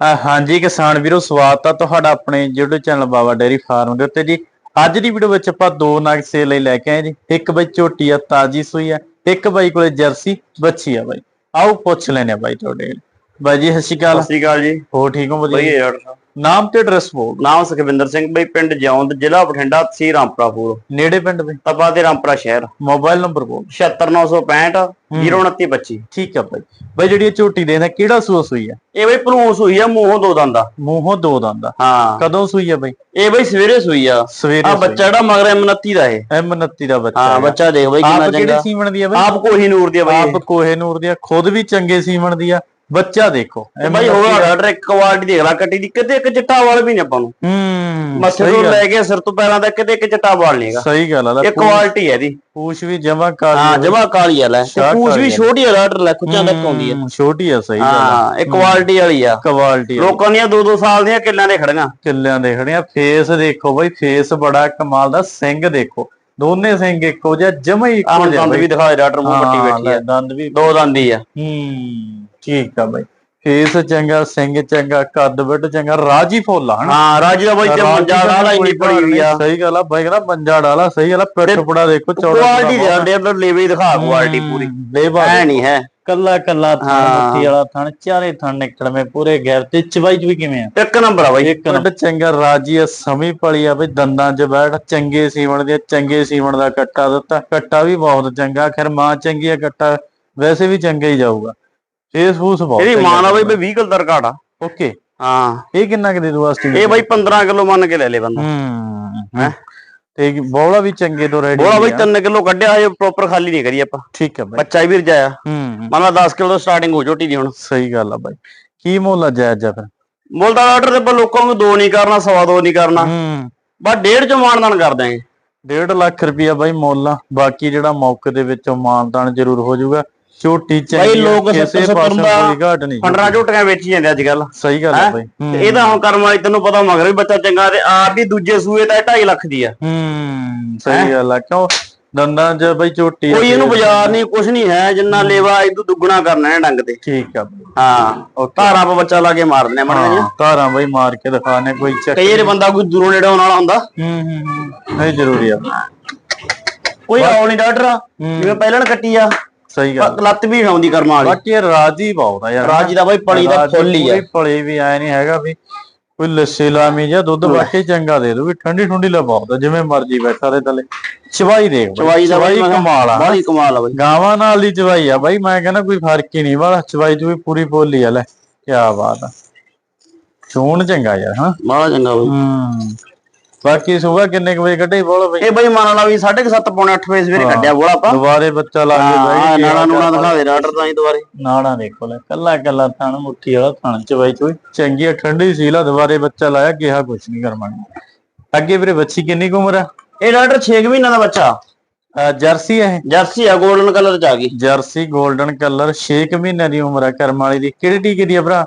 ਹਾਂਜੀ ਕਿਸਾਨ ਵੀਰੋ ਸਵਾਗਤ ਆ ਤੁਹਾਡਾ ਆਪਣੇ YouTube channel Baba dairy farm ਦੇ ਉੱਤੇ ਜੀ। ਅੱਜ ਦੀ ਵੀਡੀਓ ਵਿੱਚ ਆਪਾਂ ਦੋ ਨਗ ਸੇਲ ਲਈ ਲੈ ਕੇ ਆਏ ਜੀ। ਇੱਕ ਬਈ ਝੋਟੀ ਆ ਤਾਜੀ ਸੂਈ ਆ ਇੱਕ ਬਾਈ ਕੋਲੇ ਜਰਸੀ ਬੱਚੀ ਆ ਬਾਈ। ਆਓ ਪੁੱਛ ਲੈਨੇ ਆ ਬਾਈ ਤੁਹਾਡੇ। ਬਾਈ ਜੀ ਸਤਿ ਸ਼੍ਰੀ ਅਕਾਲ। ਸਤਿ ਸ਼੍ਰੀ ਅਕਾਲ ਜੀ। ਹੋ ਠੀਕ ਹੋ? ਵਧੀਆ ਵਧੀਆ ਡਾਕਟਰ ਸਾਹਿਬ ਨਾਮ ਤੇ ਐਡਰੈਸ ਬੋਲ ਨਾਮ ਸੁਖਵਿੰਦਰ ਸਿੰਘ ਬਈ ਪਿੰਡ ਜੌਂਦ ਜ਼ਿਲ੍ਹਾ ਬਠਿੰਡਾ ਤਹਿਸੀਲ ਰਾਮਪੁਰਾ ਫੂਲ ਨੇੜੇ ਪਿੰਡ ਦੇ ਤਪਾ ਤੇ ਰਾਮਪੁਰਾ ਸ਼ਹਿਰ। ਮੋਬਾਈਲ ਨੰਬਰ ਬੋਲ 76965 02925 ਠੀਕ ਆ ਬਾਈ। ਬਾਈ ਜਿਹੜੀ ਇਹ ਝੋਟੀ ਦੇ ਨਾ ਕਿਹੜਾ ਸੂਆ ਸੂਈ ਆ ਇਹ ਬਈ ਭਲੂਸ ਹੋਈ ਆ ਮੂੰਹੋਂ ਦੋ ਦੰਦਾ ਮੂੰਹੋਂ ਦੋ ਦੰਦ ਆ। ਹਾਂ। ਕਦੋਂ ਸੂਈ ਆ ਬਾਈ? ਇਹ ਬਈ ਸਵੇਰੇ ਸੂਈ ਆ। ਸਵੇਰੇ ਆ ਬੱਚਾ ਜਿਹੜਾ ਮਗਰ M29 ਦਾ ਇਹ। ਐਮ 29 ਦਾ ਬੱਚਾ ਹਾਂ। ਬੱਚਾ ਦੇਖ ਬਈ ਕਿੰਨਾ ਆਪ ਕਿਹੜੇ ਚੰਗਾ। ਸੀਮਣ ਦੀ ਆ ਬਾਈ? ਆਪ ਕੋਹੀ ਨੂਰ ਦੀ ਆ ਬਈ ਆਪ ਕੋਹੇ ਨੂਰ ਦੀ ਆ, ਖੁਦ ਵੀ ਚੰਗੇ ਸੀਮਣ ਦੀ ਆ। ਬੱਚਾ ਦੇਖੋ। ਇਹ ਬਈ ਹੋਗਾ ਡਾਕਟਰ ਇੱਕ ਕੁਆਲਿਟੀ ਦੇਖ ਲੈ ਕੱਟੀ ਦੀ ਕਿਤੇ ਇੱਕ ਚਿੱਟਾ ਵਾਲ ਵੀ ਨਹੀਂ ਆਪਾਂ ਨੂੰ। ਹੂੰ ਮੱਥੇ ਤੋਂ ਲੈ ਕੇ ਸਿਰ ਤੋਂ ਪੈਰਾਂ ਤੱਕ ਕਿਤੇ ਇੱਕ ਚਿੱਟਾ ਵਾਲ ਨਹੀਂਗਾ ਸਹੀ ਗੱਲ ਆ ਇਹ ਕੁਆਲਿਟੀ ਹੈ ਇਹਦੀ। ਪੂਛ ਵੀ ਜਮਾ ਕਾਲੀ ਹਾਂ। ਜਮਾ ਕਾਲੀ ਆ ਲੈ। ਪੂਛ ਕਾਲੀ ਵੀ। ਛੋਟੀ ਆ ਡਾਕਟਰ ਲੈ ਕੁੱਚਾਂ ਤੱਕ ਆਉਂਦੀ ਆ। ਹੂੰ, ਛੋਟੀ ਆ ਸਹੀ ਗੱਲ ਹਾਂ ਇਹ ਕੁਆਲਿਟੀ ਵਾਲੀ ਆ। ਕੁਆਲਿਟੀ ਲੋਕਾਂ ਦੀਆਂ 2-2 ਸਾਲ ਦੀਆਂ ਕਿੱਲਾਂ ਦੇ ਖੜੀਆਂ। ਕਿੱਲਿਆਂ ਦੇ ਖੜਿਆ। ਫੇਸ ਦੇਖੋ ਬਾਈ ਫੇਸ ਬੜਾ ਕਮਾਲ ਦਾ ਸਿੰਘ ਦੇਖੋ। ਦੋਨੇ ਸਿੰਘ ਇੱਕੋ ਜਿਹਾ ਜਮਾ ਹੀ ਇੱਕੋ ਜਿਹਾ ਦੰਦ ਵੀ ਬਾਈ। ਦਿਖਾ ਦੇ ਡਾਕਟਰ ਮੂੰਹ ਪੱਟੀ ਹਾਂ, ਬੈਠੀ ਆ। ਦੰਦ ਵੀ ਦੋ ਦੰਦੀ ਆ। ਹੂੰ। ਠੀਕ ਆ ਬਾਈ। ਫੇਸ ਚੰਗਾ ਸਿੰਘ ਚੰਗਾ ਕੱਦ ਵੱਡ ਚੰਗਾ ਰਾਜੀ ਫੁੱਲ ਹਨਾ? ਹਾਂ ਰਾਜੀ ਦਾ ਬਾਈ ਤੇ ਮੰਜਾ ਕੋਈ ਇੰਨੀ ਪੜੀ ਹੋਈ ਆ। ਸਹੀ ਗੱਲ ਆ ਬਾਈ ਕਹਿੰਦਾ ਮੰਜਾ ਡਾਲਾ ਸਹੀ ਗੱਲ ਆ ਪਿੱਠ ਪੜਾ ਦੇਖੋ ਚੌੜਾ ਕੁਆਲਿਟੀ ਦੇ ਅੰਡੇ ਅੰਦਰ ਲੇਵੇ ਹੀ ਦਿਖਾ ਕੁਆਲਿਟੀ ਪੂਰੀ। ਲੇਵਾ ਐ ਨਹੀਂ ਹੈ। ਕੱਲਾ ਕੱਲਾ ਥਣ ਹਾਂ। ਮੁੱਠੀ ਵਾਲਾ ਥਣ ਚਾਰੇ ਥਣ ਨਿਕਲਵੇਂ ਪੂਰੇ ਗੈਰ। ਤੇ ਚਵਾਈ ਚ ਵੀ ਕਿਵੇਂ ਆ? ਇੱਕ ਨੰਬਰ ਆ ਬਾਈ। ਇੱਕ ਨੰਬਰ। ਚੰਗਾ ਰਾਜੀ ਆ ਸਮੀ ਪਲੀ ਆ ਬਈ ਦੰਦਾਂ 'ਚ ਬੈਠ ਚੰਗੇ ਸੀਵਣ ਦੇ ਚੰਗੇ ਸੀਵਣ ਦਾ ਕੱਟਾ ਦਿੱਤਾ। ਕੱਟਾ ਵੀ ਬਹੁਤ ਚੰਗਾ ਖੈਰ ਮਾਂ ਚੰਗੀ ਆ ਕੱਟਾ ਵੈਸੇ ਵੀ ਚੰਗਾ ਹੀ ਜਾਊਗਾ। ਫੇਸ ਫੂਸ ਬਹੁਤ ਇਹਦੀ ਮਾਂ ਦਾ ਬਾਈ 20 ਕਿਲੋ ਦਾ ਰਿਕਾਰਡ ਆ। ਓਕੇ। ਹਾਂ। ਇਹ ਕਿੰਨਾ ਕਿ ਦੇ ਦੂ ਵਾਸਤੇ ਇਹ ਬਾਈ 15 ਕਿਲੋ ਮੰਨ ਕੇ ਲੈ ਲੇ ਬੰਦਾ। ਹੂੰ ਹੈਂ? ਤੇ ਬੌਲਾ ਵੀ ਚੰਗੇ ਤੋਂ ਰੈਡੀ ਬੋਲਾ ਬਾਈ 3 ਕਿਲੋ ਕੱਢਿਆ ਹਜੇ ਪ੍ਰੋਪਰ ਖਾਲੀ ਨਹੀਂ ਕਰੀ ਆਪਾਂ। ਠੀਕ ਆ ਬਾਈ। ਬੱਚਾ ਹੀ ਵੀਰ ਜਾਇਆ ਹੂੰ ਮੰਨ ਲਾ 10 ਕਿਲੋ ਤੋਂ ਸਟਾਰਟਿੰਗ ਹੋ ਝੋਟੀ ਦੀ ਹੁਣ। ਸਹੀ ਗੱਲ ਆ ਬਾਈ। ਕੀ ਮੁੱਲ ਆ ਜਾਇਜ਼ ਆ ਫਿਰ? ਮੁੱਲ ਦਾ ਆਰਡਰ ਤੇ ਲੋਕਾਂ ਨੂੰ ਦੋ ਨਹੀਂ ਕਰਨਾ ਸਵਾ ਦੋ ਨਹੀਂ ਕਰਨਾ। ਹੂੰ। ਬਸ ਡੇਢ ਚ ਮਾਨਦਾਨ ਕਰ ਦਾਂਗੇ 1.5 ਲੱਖ ਰੁਪਇਆ ਬਾਈ ਮੁੱਲ ਆ। ਬਾਕੀ ਜਿਹੜਾ ਮੌਕੇ ਦੇ ਵਿੱਚੋਂ ਮਾਨਦਾਨ ਜ਼ਰੂਰ ਹੋ ਜਾਊਗਾ। ਝੋਟੀ ਚੰਗੀ ਆ, ਲੋਕ ਕਿਸੇ 70 ਪਾਸੋਂ ਦਾ ਘਾਟ ਨਹੀਂ। ਪੰਡਰਾਂ ਝੋਟੀਆਂ ਵੇਚੀ ਜਾਂਦੇ ਅੱਜ ਕੱਲ ਸਹੀ ਗੱਲ ਹੈਂ? ਬਾਈ। ਇਹਦਾ ਹੁਣ ਕਰਮ ਵਾਲੀ ਤੈਨੂੰ ਪਤਾ ਮਗਰ ਵੀ ਬੱਚਾ ਚੰਗਾ ਤੇ ਆਪ ਵੀ ਦੂਜੇ ਸੂਏ ਦਾ 2.5 ਲੱਖ ਦੀ ਆ। ਹੂੰ ਸਹੀ ਗੱਲ ਆ। ਕਿਉਂ? ਦੰਦਾਂ 'ਚ ਬਾਈ ਝੋਟੀ ਕੋਈ ਇਹਨੂੰ ਬਾਜ਼ਾਰ ਨਹੀਂ ਕੁਝ ਨਹੀਂ ਹੈ ਜਿੰਨਾ ਲੇਵਾ ਇਦੋਂ ਦੁੱਗਣਾ ਕਰਨਾ ਹੈ ਡੰਗ ਤੇ। ਠੀਕ ਆ ਬਾਈ। ਹਾਂ ਧਾਰਾਂ ਪਾ ਬੱਚਾ ਲਾ ਕੇ ਮਾਰ ਦਿੰਦੇ ਮੜ ਹਾਂ ਧਾਰਾਂ ਬਾਈ ਮਾਰ ਕੇ ਦਿਖਾਣੇ ਕੋਈ ਚੱਕ ਕਈ ਵਾਰ ਬੰਦਾ ਕੋਈ ਦੂਰੋਂ ਨੇੜੇ ਆਉਣ ਵਾਲਾ ਹੁੰਦਾ। ਹੂੰ ਹੂੰ ਹੂੰ। ਨਹੀਂ ਜ਼ਰੂਰੀ ਆ। ਕੋਈ ਆਉ ਨਹੀਂ ਡਾਕਟਰ। ਜਿਵੇਂ ਪਹਿਲਾਂ ਕੱਟੀ ਆ। ਸਹੀ ਗੱਲ। ਲੱਤ ਵੀ ਆਉਂਦੀ ਕਰਮ ਵਾਲੀ। ਬਾਕੀ ਰਾਜੀ ਬਹੁਤ ਆ ਯਾਰ ਰਾਜੀ ਦਾ ਬਾਈ ਪਲੀ ਦਾ ਫੁੱਲ ਹੀ ਆ। ਪਲੀ ਵੀ ਆਏ ਨਹੀਂ ਹੈਗਾ ਵੀ ਕੋਈ ਲੱਸੀ ਲਾਮੀ ਜਾਂ ਦੁੱਧ ਬਾਕੀ ਚੰਗਾ ਦੇ ਦੋ ਵੀ ਠੰਡੀ ਠੰਡੀ ਲਾ ਬਹੁਤ ਜਿਵੇਂ ਮਰਜ਼ੀ ਬੈਠਾ ਦੇ ਥੱਲੇ। ਚਵਾਈ ਦੇਖ ਬਾਈ, ਚਵਾਈ ਦਾ ਬਾਈ ਕਮਾਲ ਆ। ਬਾਹਲੀ ਕਮਾਲ ਆ ਬਾਈ। ਗਾਵਾਂ ਨਾਲ ਦੀ ਚਵਾਈ ਆ ਬਾਈ ਮੈਂ ਕਹਿੰਦਾ ਕੋਈ ਫ਼ਰਕ ਹੀ ਨਹੀਂ ਵਾਲਾ ਚਵਾਈ ਚ ਵੀ ਪੂਰੀ ਪੋਲੀ ਆ ਲੈ। ਕੀ ਬਾਤ ਆ। ਚੋਣ ਚੰਗਾ ਯਾਰ ਹਾਂ। ਬਾਹਲਾ ਚੰਗਾ ਬਾਈ। ਹੂੰ। ਬਾਕੀ ਸੁਬਾ ਕਿੰਨੇ ਕੁ ਵਜੇ ਕੱਢੇ ਬੋਲ ਬਈ? ਇਹ ਬਾਈ ਮੰਨ ਲਾ ਵੀ 7:30 ਪੌਣੇ 8 ਵਜੇ ਸਵੇਰੇ ਕੱਢਿਆ ਬੋਲਾ ਆਪਾਂ। ਦੁਬਾਰੇ ਬੱਚਾ ਲਾ ਕੇ ਹਾਂ ਬਾਈ ਨਾਣਾ ਨੂਣਾ ਦਿਖਾ ਦੇ ਡਾਕਟਰ ਤਾਂ ਹੀ ਦੁਬਾਰੇ। ਨਾੜਾ ਦੇਖੋ ਲੈ ਕੱਲਾ ਕੱਲਾ ਥਣ ਮੁੱਠੀ ਵਾਲਾ ਥਣ ਚਵਾਈ ਚੋਈ ਚੰਗੀ ਆ, ਠੰਡੀ ਸੀਲਾ ਦੁਬਾਰੇ ਬੱਚਾ ਲਾਇਆ ਕਿਹਾ ਕੁਛ ਨਹੀਂ ਕਰਮਾਣੀ ਅੱਗੇ ਵੀਰੇ ਬੱਚੀ ਕਿੰਨੀ ਕੁ ਉਮਰ ਆ? ਇਹ ਡਾਕਟਰ 6 ਮਹੀਨਿਆਂ ਦਾ ਬੱਚਾ। ਜਰਸੀ ਇਹ? ਜਰਸੀ ਆ 골ਡਨ ਕਲਰ ਚ ਆ ਗਈ। ਜਰਸੀ 골ਡਨ ਕਲਰ 6 ਮਹੀਨਿਆਂ ਦੀ ਉਮਰ ਆ ਕਰਮ ਵਾਲੀ ਦੀ। ਕਿਹੜੀ ਟੀਕੇ ਦੀ ਆ ਭਰਾ?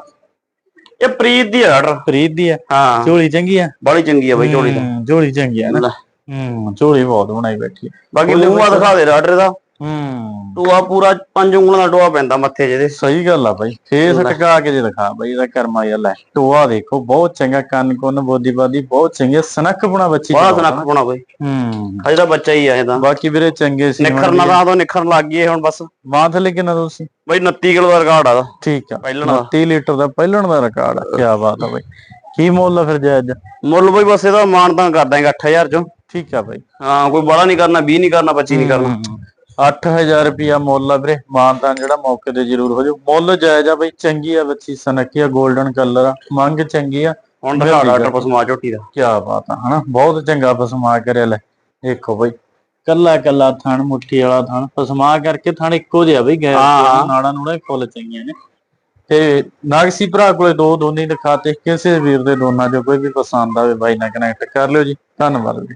ਇਹ ਪ੍ਰੀਤ ਦੀ ਆ ਡਾਕਟਰ ਫਰੀਦ ਦੀ ਆ। ਹਾਂ। ਝੋਲੀ ਚੰਗੀ ਆ? ਬੜੀ ਚੰਗੀ ਆ ਬਾਈ ਝੋਲੀ ਦਾ ਹੂੰ, ਝੋਲੀ ਚੰਗੀ ਆ ਨਾ। ਹੂੰ ਝੋਲੀ ਬਹੁਤ ਬਣਾਈ ਬੈਠੀ ਆ। ਬਾਕੀ ਮੂੰਹ ਆ ਦਿਖਾ ਦੇ ਡਾਕਟਰ ਦਾ। ਹੂੰ। ਟੂਆ ਪੂਰਾ ਪੰਜ ਉਂਗਲਾਂ ਦਾ ਟੋਆ ਪੈਂਦਾ ਮੱਥੇ ਜਿਹਦੇ ਸਹੀ ਗੱਲ ਆ ਬਾਈ। ਫੇਸ ਟਕਾ ਕੇ ਜੇ ਦਿਖਾ ਬਾਈ ਇਹਦਾ ਕਰਮਾ ਯਾਰ ਲੈ ਟੋਆ ਦੇਖੋ ਬਹੁਤ ਚੰਗਾ ਕੰਨ ਕੁੰਨ ਬੋਦੀ ਬਾਦੀ ਬਹੁਤ ਚੰਗੀ ਸਨਖ ਬਣਾ ਬੱਚੀ ਬੜਾ ਸਨੱਖ ਪਾਉਣਾ ਬਾਈ। ਹੂੰ। ਅਜੇ ਤਾਂ ਬੱਚਾ ਹੀ ਆ ਇਹ ਤਾਂ। ਬਾਕੀ ਵੀਰੇ ਚੰਗੇ ਸੀ ਨਿਖਰਨਾ ਤਾਂ ਤੋਂ ਨਿਖਰਨ ਲੱਗ ਗਈ ਹੁਣ ਬਸ। ਮਾਂ ਥਲੇ ਕਿੰਨਾ ਤੁਸੀਂ ਬਾਈ 29 ਕਿਲੋ ਦਾ ਰਿਕਾਰਡ ਆ। ਠੀਕ ਆ। ਪਹਿਲਣ। ਦਾ 30 ਲੀਟਰ ਦਾ ਪਹਿਲਣ ਦਾ ਰਿਕਾਰਡ ਆ। ਕੀ ਬਾਤ ਆ ਬਾਈ। ਕੀ ਮੁੱਲ ਆ ਫਿਰ ਜਾਇਜ਼ ਮੁੱਲ ਬਾਈ ਬਸ ਇਹਦਾ ਮਾਨਦਾਨ ਕਰ ਦਾਂਗੇ 8000 ਚੋਂ। ਠੀਕ ਆ ਬਾਈ। ਹਾਂ ਕੋਈ ਬੜਾ ਨਹੀਂ ਕਰਨਾ 20 ਨਹੀਂ ਕਰਨਾ 25 ਨਹੀਂ ਕਰਨਾ। 8000 ਰੁਪਿਆ ਮੁੱਲ ਆ ਵੀਰੇ ਮਾਨਤਾਨ ਜਿਹੜਾ ਮੌਕੇ ਤੇ ਜ਼ਰੂਰ ਹੋ ਜਾਊ ਮੁੱਲ ਜਾਇਜ਼ ਆ ਬਈ ਚੰਗੀ ਆ ਬੱਚੀ ਸਨਕੀ ਆ 골ਡਨ ਕਲਰ ਆ ਮੰਗ ਚੰਗੀ ਆ। ਹੁਣ ਦਿਖਾ ਡਾਕਟਰ ਪਸਮਾ ਝੋਟੀ ਦਾ। ਕੀ ਬਾਤ ਆ ਹਨਾ? ਬਹੁਤ ਚੰਗਾ ਫਸਮਾ ਕਰਿਆ ਲੈ। ਦੇਖੋ ਬਈ ਕੱਲਾ ਕੱਲਾ ਥਣ ਮੁੱਠੀ ਵਾਲਾ ਥਣ ਫਸਮਾ ਕਰਕੇ ਥਣ ਇੱਕੋ ਜਿਹਾ ਬਈ ਗੈਰ। ਨਾੜਾਂ ਨੂੜਾਂ ਫੁੱਲ ਚੰਗੀਆਂ ਨੇ। ਤੇ ਨਾਗਸੀ ਭਰਾ ਕੋਲੇ ਦੋ ਦੋਨੇ ਦਿਖਾਤੇ ਕਿਸੇ ਵੀਰ ਦੇ ਦੋਨਾਂ ਚੋਂ ਕੋਈ ਵੀ ਪਸੰਦ ਆਵੇ ਬਾਈ ਨਾਲ ਕਨੈਕਟ ਕਰ ਲਿਓ ਜੀ। ਧੰਨਵਾਦ ਜੀ